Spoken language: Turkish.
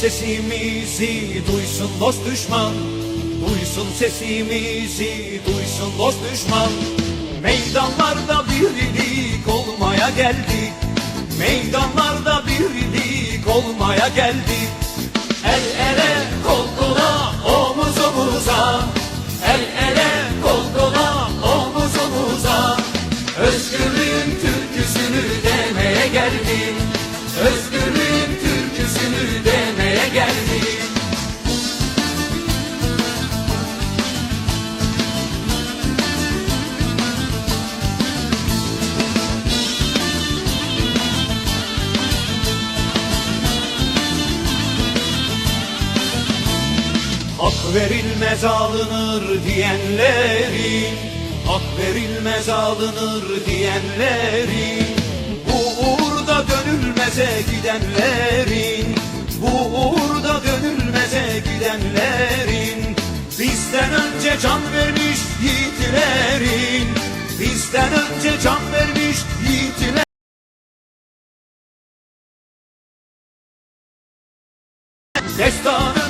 sesimizi duysun dost düşman. Duysun sesimizi duysun dost düşman. Meydanlarda birlik olmaya geldik Meydanlarda birlik olmaya geldik El Hak verilmez alınır diyenlerin Hak verilmez alınır diyenlerin Bu uğurda dönülmeze gidenlerin Bu uğurda dönülmeze gidenlerin Bizden önce can vermiş yiğitlerin Bizden önce can vermiş yiğitlerin. Destan